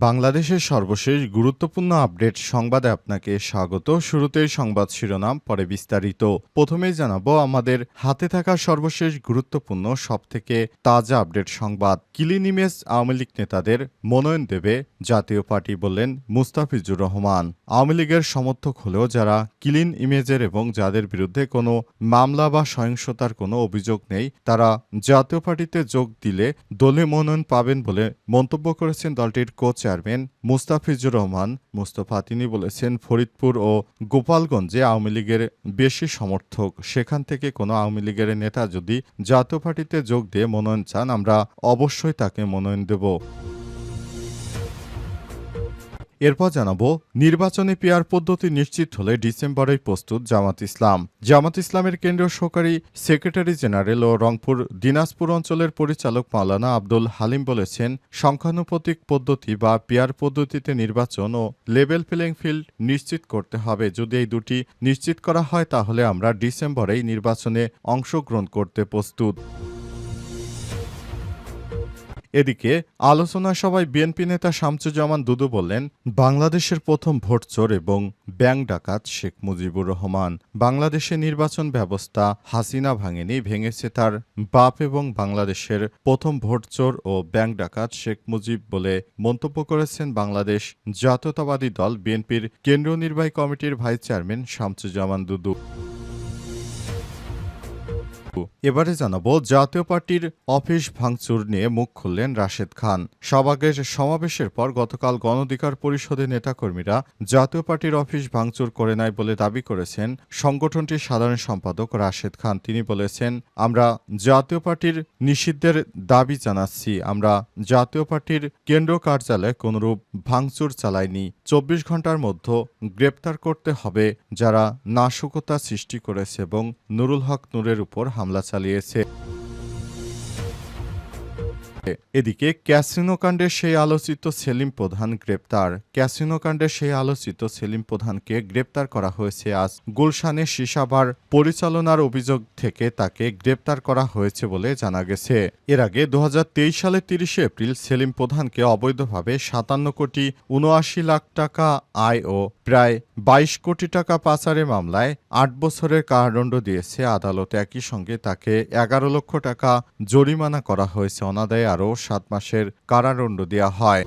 বাংলাদেশের সর্বশেষ গুরুত্বপূর্ণ আপডেট সংবাদে আপনাকে স্বাগত। শুরুতেই সংবাদ শিরোনাম, পরে বিস্তারিত। প্রথমেই জানাব আমাদের হাতে থাকা সর্বশেষ গুরুত্বপূর্ণ, সবথেকে তাজা আপডেট সংবাদ। কিলিন ইমেজ আওয়ামী লীগ নেতাদের মনোনয়ন দেবে জাতীয় পার্টি বললেন মুস্তাফিজুর রহমান। আওয়ামী লীগের সমর্থক হলেও যারা কিলিন ইমেজের এবং যাদের বিরুদ্ধে কোনো মামলা বা সহিংসতার কোনো অভিযোগ নেই, তারা জাতীয় পার্টিতে যোগ দিলে দলে মনোনয়ন পাবেন বলে মন্তব্য করেছেন দলটির কো চেয়ারম্যান মুস্তাফিজুর রহমান, মুস্তফা তিনি বলেছেন, ফরিদপুর ও গোপালগঞ্জে আওয়ামী লীগের বেশি সমর্থক। সেখান থেকে কোনো আওয়ামী লীগের নেতা যদি জাতীয় পার্টিতে যোগ দিয়ে মনোনয়ন চান, আমরা অবশ্যই তাকে মনোনয়ন দেব। এরপর জানাব, নির্বাচনে পেয়ার পদ্ধতি নিশ্চিত হলে ডিসেম্বরেই প্রস্তুত জামাত ইসলাম। জামাত ইসলামের কেন্দ্রীয় সহকারী সেক্রেটারি জেনারেল ও রংপুর দিনাজপুর অঞ্চলের পরিচালক মাওলানা আব্দুল হালিম বলেছেন, সংখ্যানুপাতিক পদ্ধতি বা পেয়ার পদ্ধতিতে নির্বাচন ও লেভেল প্লেইং ফিল্ড নিশ্চিত করতে হবে। যদি এই দুটি নিশ্চিত করা হয়, তাহলে আমরা ডিসেম্বরেই নির্বাচনে অংশগ্রহণ করতে প্রস্তুত। এদিকে আলোচনা সভায় বিএনপি নেতা শামসুজ্জামান দুদু বললেন, বাংলাদেশের প্রথম ভোট চোর এবং ব্যাংক ডাকাত শেখ মুজিবুর রহমান। বাংলাদেশে নির্বাচন ব্যবস্থা হাসিনা ভাঙেনি, ভেঙেছে তার বাপ এবং বাংলাদেশের প্রথম ভোট চোর ও ব্যাংক ডাকাত শেখ মুজিব বলে মন্তব্য করেছেন বাংলাদেশ জাতীয়তাবাদী দল বিএনপির কেন্দ্রীয় নির্বাহী কমিটির ভাইস চেয়ারম্যান শামসুজ্জামান দুদু। এবারে জানাব, জাতীয় পার্টির অফিস ভাঙচুর নিয়ে মুখ খুললেন রাশেদ খান। সভাগের সমাবেশের পর গতকাল গণধিকার পরিষদের নেতাকর্মীরা জাতীয় পার্টির অফিস ভাঙচুর করে নাই বলে দাবি করেছেন সংগঠনটির সাধারণ সম্পাদক রাশেদ খান। তিনি বলেছেন, আমরা জাতীয় পার্টির নিষিদ্ধের দাবি জানাচ্ছি। আমরা জাতীয় পার্টির কেন্দ্র কার্যালয়ে কোনরূপ ভাঙচুর চালাইনি। চব্বিশ ঘণ্টার মধ্যে গ্রেপ্তার করতে হবে যারা নাশকতা সৃষ্টি করেছে এবং নুরুল হক নূরের উপর হামলা চালিয়েছে। এদিকে ক্যাসিনো কাণ্ডের সেই আলোচিত সেলিম প্রধান গ্রেপ্তার। ক্যাসিনো কাণ্ডের সেই আলোচিত সেলিম প্রধানকে গ্রেপ্তার করা হয়েছে আজ। গুলশানে সিসাবার পরিচালনার অভিযোগ থেকে তাকে গ্রেপ্তার করা হয়েছে বলে জানা গেছে। এর আগে দু সালে তিরিশে এপ্রিল সেলিম প্রধানকে অবৈধভাবে সাতান্ন কোটি উনআশি লাখ টাকা আয় ও প্রায় বাইশ কোটি টাকা পাচারের মামলায় আট বছরের কারাদণ্ড দিয়েছে আদালত। একই সঙ্গে তাকে এগারো লক্ষ টাকা জরিমানা করা হয়েছে অনাদায়ে আরও সাত মাসের কারারণ্ড দেওয়া হয়।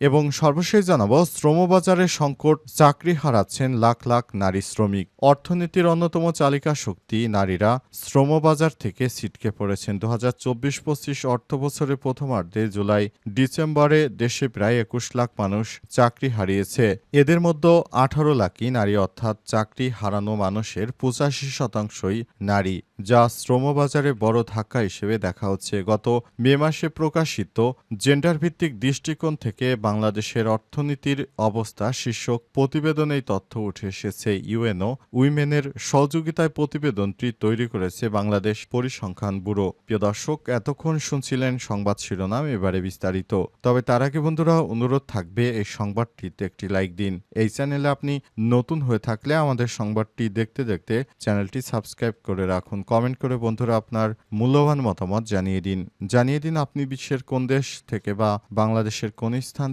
এবং সর্বশেষ জানাব, শ্রমবাজারে সংকট, চাকরি হারাচ্ছেন লাখ লাখ নারী শ্রমিক। অর্থনীতির অন্যতম চালিকা শক্তি নারীরা শ্রমবাজার থেকে ছিটকে পড়েছেন। দু হাজার চব্বিশ পঁচিশ অর্থ বছরের প্রথমার্ধে জুলাই ডিসেম্বরে দেশে প্রায় একুশ লাখ মানুষ চাকরি হারিয়েছে। এদের মধ্যে আঠারো লাখই নারী, অর্থাৎ চাকরি হারানো মানুষের পঁচাশি শতাংশই নারী, যা শ্রমবাজারে বড় ধাক্কা হিসেবে দেখা হচ্ছে। গত মে মাসে প্রকাশিত জেন্ডার ভিত্তিক দৃষ্টিকোণ থেকে বাংলাদেশের অর্থনীতির অবস্থা শীর্ষক প্রতিবেদনে এই তথ্য উঠে এসেছে। ইউএনও উইমেনের সহযোগিতায় প্রতিবেদনটি তৈরি করেছে বাংলাদেশ পরিসংখ্যান ব্যুরো। প্রিয় দর্শক, এতক্ষণ শুনছিলেন সংবাদ শিরোনাম, এবারে বিস্তারিত। তবে তার আগে বন্ধুরা, অনুরোধ থাকবে এই সংবাদটিতে একটি লাইক দিন। এই চ্যানেলে আপনি নতুন হয়ে থাকলে আমাদের সংবাদটি দেখতে দেখতে চ্যানেলটি সাবস্ক্রাইব করে রাখুন। কমেন্ট করে বন্ধুরা আপনার মূল্যবান মতামত জানিয়ে দিন। জানিয়ে দিন আপনি বিশ্বের কোন দেশ থেকে বা বাংলাদেশের কোন স্থান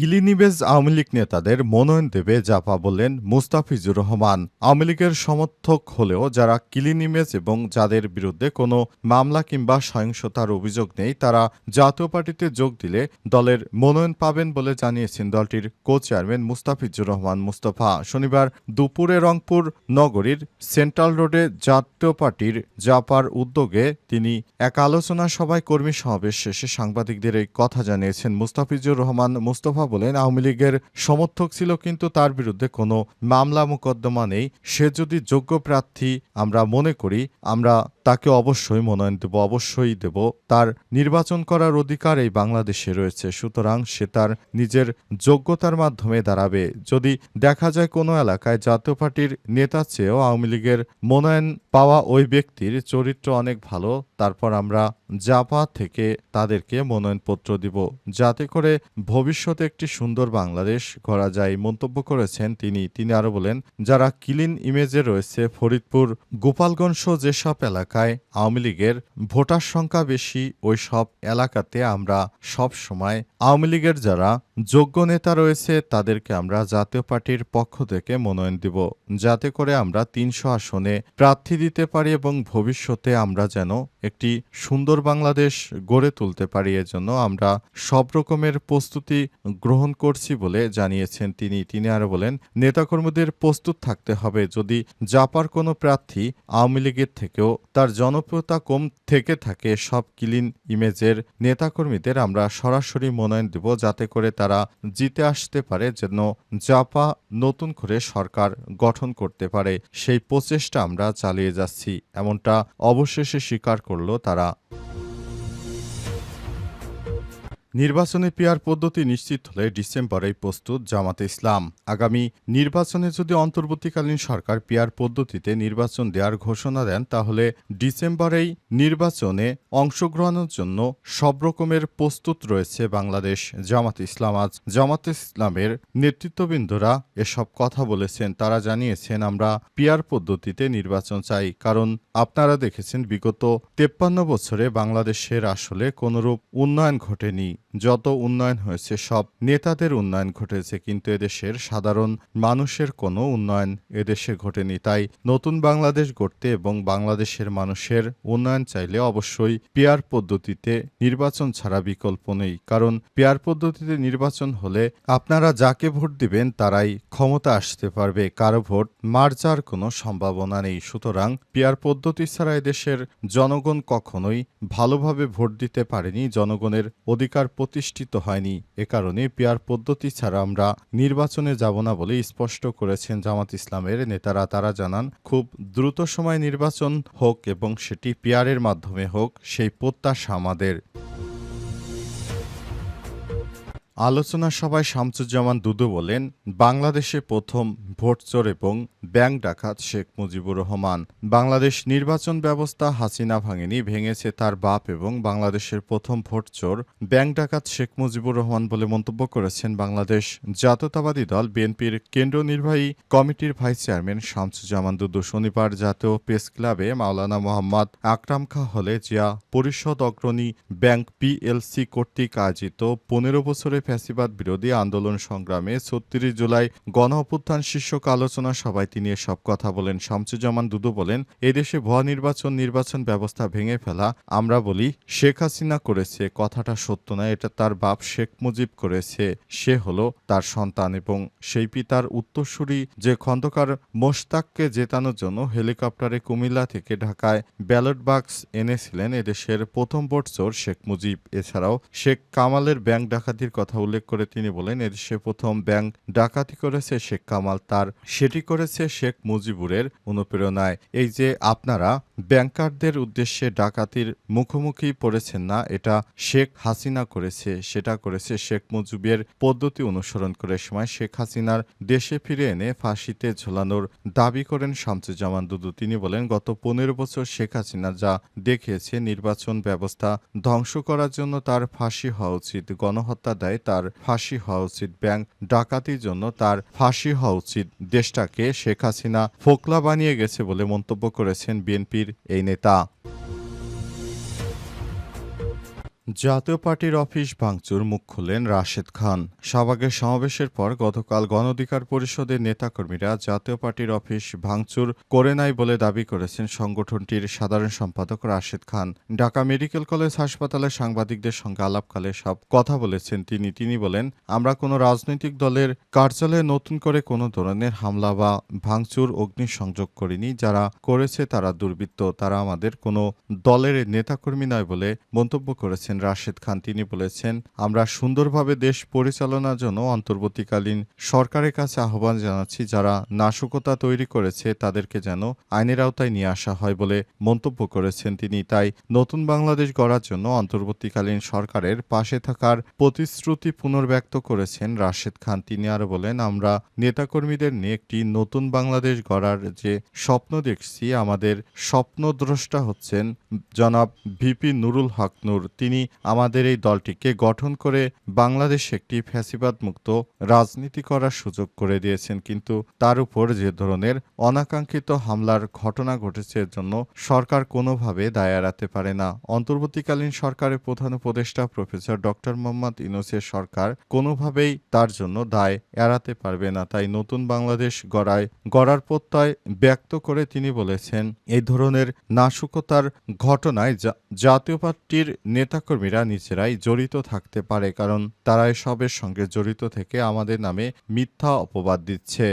কিলিনিবেজ আওয়ামী লীগ নেতাদের মনোনয়ন দেবে জাপা বললেন মুস্তাফিজুর রহমান। আওয়ামী লীগের সমর্থক হলেও যারা কিলিনিমেজ এবং যাদের বিরুদ্ধে কোনো মামলা কিংবা সহিংসতার অভিযোগ নেই, তারা জাতীয় পার্টিতে যোগ দিলে দলের মনোনয়ন পাবেন বলে জানিয়েছেন দলটির কো চেয়ারম্যান মুস্তাফিজুর রহমান মুস্তফা। শনিবার দুপুরে রংপুর নগরীর সেন্ট্রাল রোডে জাতীয় পার্টির জাপার উদ্যোগে তিনি এক আলোচনা সভায় কর্মী সমাবেশ শেষে সাংবাদিকদের এই কথা জানিয়েছেন মুস্তাফিজুর রহমান মুস্তফা মুস্তাফা বলেন, আওয়ামী লীগের সমর্থক ছিল কিন্তু তার বিরুদ্ধে কোনো মামলা মোকদ্দমা নেই। সে যদি যোগ্য প্রার্থী আমরা মনে করি, আমরা তাকে অবশ্যই মনোনয়ন দেব, অবশ্যই দেব। তার নির্বাচন করার অধিকার এই বাংলাদেশে রয়েছে, সুতরাং সে তার নিজের যোগ্যতার মাধ্যমে দাঁড়াবে। যদি দেখা যায় কোনো এলাকায় জাতীয় পার্টির নেতা চেয়েও আওয়ামী লীগের মনোনয়ন পাওয়া ওই ব্যক্তির চরিত্র অনেক ভালো, তারপর আমরা জাপা থেকে তাদেরকে মনোনয়নপত্র দিব। যাতে করে ভবিষ্যতে একটি সুন্দর বাংলাদেশ গড়া যায় মন্তব্য করেছেন তিনি। তিনি আরও বলেন, যারা ক্লিন ইমেজে রয়েছে, ফরিদপুর, গোপালগঞ্জ যেসব এলাকায় আওয়ামী লীগের ভোটার সংখ্যা বেশি ওই সব এলাকাতে আমরা সব সময় আওয়ামী লীগের যারা যোগ্য নেতা রয়েছে, তাদেরকে আমরা জাতীয় পার্টির পক্ষ থেকে মনোনয়ন দিব। যাতে করে আমরা তিনশো আসনে প্রার্থী দিতে পারি এবং ভবিষ্যতে আমরা যেন একটি সুন্দর বাংলাদেশ গড়ে তুলতে পারি। এজন্য আমরা সব রকমের প্রস্তুতি গ্রহণ করছি বলে জানিয়েছেন তিনি। তিনি আরও বলেন, নেতাকর্মীদের প্রস্তুত থাকতে হবে। যদি জাপার কোনো প্রার্থী আওয়ামী লীগের থেকেও তার জনপ্রিয়তা কম থেকে থাকে, সব ক্লিন ইমেজের নেতাকর্মীদের আমরা সরাসরি মনোনয়ন দেব, যাতে করে তারা জিতে আসতে পারে, যেন জাপা নতুন করে সরকার গঠন করতে পারে। সেই প্রচেষ্টা আমরা চালিয়ে যাচ্ছি। এমনটা অবশেষে স্বীকার করল তারা। নির্বাচনে পিয়ার পদ্ধতি নিশ্চিত হলে ডিসেম্বরেই প্রস্তুত জামাতে ইসলাম। আগামী নির্বাচনে যদি অন্তর্বর্তীকালীন সরকার পিয়ার পদ্ধতিতে নির্বাচন দেওয়ার ঘোষণা দেন, তাহলে ডিসেম্বরেই নির্বাচনে অংশগ্রহণের জন্য সব রকমের প্রস্তুত রয়েছে বাংলাদেশ জামাত ইসলাম। আজ জামাত ইসলামের নেতৃত্ববৃন্দরা এসব কথা বলেছেন। তারা জানিয়েছেন, আমরা পিয়ার পদ্ধতিতে নির্বাচন চাই, কারণ আপনারা দেখেছেন বিগত তেপ্পান্ন বছরে বাংলাদেশের আসলে কোনরূপ উন্নয়ন ঘটেনি। যত উন্নয়ন হয়েছে, সব নেতাদের উন্নয়ন ঘটেছে, কিন্তু এদেশের সাধারণ মানুষের কোনো উন্নয়ন এদেশে ঘটেনি। তাই নতুন বাংলাদেশ গড়তে এবং বাংলাদেশের মানুষের উন্নয়ন চাইলে অবশ্যই পেয়ার পদ্ধতিতে নির্বাচন ছাড়া বিকল্প নেই। কারণ পেয়ার পদ্ধতিতে নির্বাচন হলে আপনারা যাকে ভোট দিবেন, তারাই ক্ষমতা আসতে পারবে। কারও ভোট মার যাওয়ার কোনো সম্ভাবনা নেই। সুতরাং পেয়ার পদ্ধতি ছাড়া এদেশের জনগণ কখনোই ভালোভাবে ভোট দিতে পারেনি। জনগণের অধিকার প্রতিষ্ঠিত হয়নি। এ কারণে পিয়ার পদ্ধতি ছাড়া আমরা নির্বাচনে যাব না বলে স্পষ্ট করেছেন জামাত ইসলামের নেতারা। তারা জানান, খুব দ্রুত সময় নির্বাচন হোক এবং সেটি পিয়ারের মাধ্যমে হোক, সেই প্রত্যাশা আমাদের। আলোচনা সভায় শামসুজ্জামান দুদু বলেন, বাংলাদেশে প্রথম ভোটচোর এবং ব্যাংক ডাকাত শেখ মুজিবুর রহমান। বাংলাদেশ নির্বাচন ব্যবস্থা হাসিনা ভাঙেনি, ভেঙেছে তার বাপ এবং বাংলাদেশের প্রথম ভোটচোর ব্যাংক ডাকাত শেখ মুজিবুর রহমান বলে মন্তব্য করেছেন বাংলাদেশ জাতীয়তাবাদী দল বিএনপির কেন্দ্রীয় নির্বাহী কমিটির ভাইস চেয়ারম্যান শামসুজ্জামান দুদু। শনিবার জাতীয় প্রেস ক্লাবে মাওলানা মোহাম্মদ আকরাম খা হলে জিয়া পরিষদ অগ্রণী ব্যাংক পিএলসি কর্তৃক আয়োজিত পনেরো বছরে ফ্যাসিবাদ বিরোধী আন্দোলন সংগ্রামে ছত্রিশ জুলাই গণ অভ্যুত্থান শীর্ষক আলোচনা সভায় তিনি এসব কথা বলেন। শামসুজ্জামান দুদু বলেন, এদেশে ভুয়া নির্বাচন নির্বাচন ব্যবস্থা ভেঙে ফেলা, আমরা বলি, শেখ হাসিনা করেছে, কথাটা সত্য না, এটা তার বাপ শেখ মুজিব করেছে, সে হলো তার সন্তান এবং সেই পিতার উত্তরসূরি। যে খন্দকার মোশতাককে জেতানোর জন্য হেলিকপ্টারে কুমিল্লা থেকে ঢাকায় ব্যালট বাক্স এনেছিলেন এদেশের প্রথম ভোট চোর শেখ মুজিব। এছাড়াও শেখ কামালের ব্যাংক ডাকাতির কথা উল্লেখ করে তিনি বলেন এদেশে প্রথম ব্যাংক ডাকাতি করেছে শেখ কামাল, তার সেটি করেছে শেখ মুজিবুরের অনুপ্রেরণায়। এই যে আপনারা ব্যাংকারদের উদ্দেশ্যে ডাকাতির মুখোমুখি পড়েছেন না, এটা শেখ হাসিনা করেছে, সেটা করেছে শেখ মুজিবের পদ্ধতি অনুসরণ করে। সময় শেখ হাসিনার দেশে ফিরে এনে ফাঁসিতে ঝোলানোর দাবি করেন শামসুজ্জামান দুদু। তিনি বলেন, গত পনেরো বছর শেখ হাসিনা যা দেখিয়েছে, নির্বাচন ব্যবস্থা ধ্বংস করার জন্য তার ফাঁসি হওয়া উচিত, গণহত্যা দেয় তার ফাঁসি হওয়া উচিত। ব্যাংক ডাকাতির জন্য তার ফাঁসি হওয়া উচিত। দেশটাকে শেখ হাসিনা ফোকলা বানিয়ে গেছে বলে মন্তব্য করেছেন বিএনপির এই নেতা। জাতীয় পার্টির অফিস ভাঙচুর, মুখ খুললেন রাশেদ খান। শাহবাগের সমাবেশের পর গতকাল গণ অধিকার পরিষদের নেতাকর্মীরা জাতীয় পার্টির অফিস ভাঙচুর করে নাই বলে দাবি করেছেন সংগঠনটির সাধারণ সম্পাদক রাশেদ খান। ঢাকা মেডিকেল কলেজ হাসপাতালে সাংবাদিকদের সঙ্গে আলাপকালে সব কথা বলেছেন তিনি। তিনি বলেন, আমরা কোনো রাজনৈতিক দলের কার্যালয়ে নতুন করে কোনো ধরনের হামলা বা ভাঙচুর, অগ্নিসংযোগ করিনি। যারা করেছে তারা দুর্বৃত্ত। তারা আমাদের কোনো দলের নেতাকর্মী নয় বলে মন্তব্য করেছেন রাশেদ খান, তিনি বলেছেন, আমরা সুন্দরভাবে দেশ পরিচালনার জন্য অন্তর্বর্তীকালীন সরকারের কাছে আহ্বান জানাচ্ছি যারা নাশকতা তৈরি করেছে তাদেরকে যেন আইনের আওতায় নিয়ে আসা হয় বলে মন্তব্য করেছেন তিনি। তাই নতুন বাংলাদেশ গড়ার জন্য অন্তর্বর্তীকালীন সরকারের পাশে থাকার প্রতিশ্রুতি পুনর্ব্যক্ত করেছেন রাশেদ খান। তিনি আরও বলেন, আমরা নেতাকর্মীদের নিয়ে একটি নতুন বাংলাদেশ গড়ার যে স্বপ্ন দেখছি, আমাদের স্বপ্নদ্রষ্টা হচ্ছেন জনাব ভিপি নুরুল হক তিনি আমাদের এই দলটিকে গঠন করে বাংলাদেশ একটি ফ্যাসিবাদ মুক্ত রাজনীতি করার সুযোগ করে দিয়েছেন। কিন্তু তার উপর যে ধরনের অনাকাঙ্ক্ষিত হামলার ঘটনা ঘটেছে জন্য সরকার কোনোভাবে দায় এড়াতে পারে না। অন্তর্বর্তীকালীন সরকারের প্রধান উপদেষ্টা প্রফেসর ডক্টর মোহাম্মদ ইনোসের সরকার কোনোভাবেই তার জন্য দায় এড়াতে পারবে না। তাই নতুন বাংলাদেশ গড়ায়, গড়ার প্রত্যয় ব্যক্ত করে তিনি বলেছেন, এই ধরনের নাশকতার ঘটনায় জাতীয় পার্টির নেতাকর্মীরা নিজেরাই জড়িত থাকতে পারে, কারণ তারা এসবের সঙ্গে জড়িত থেকে আমাদের নামে মিথ্যা অপবাদ দিচ্ছে।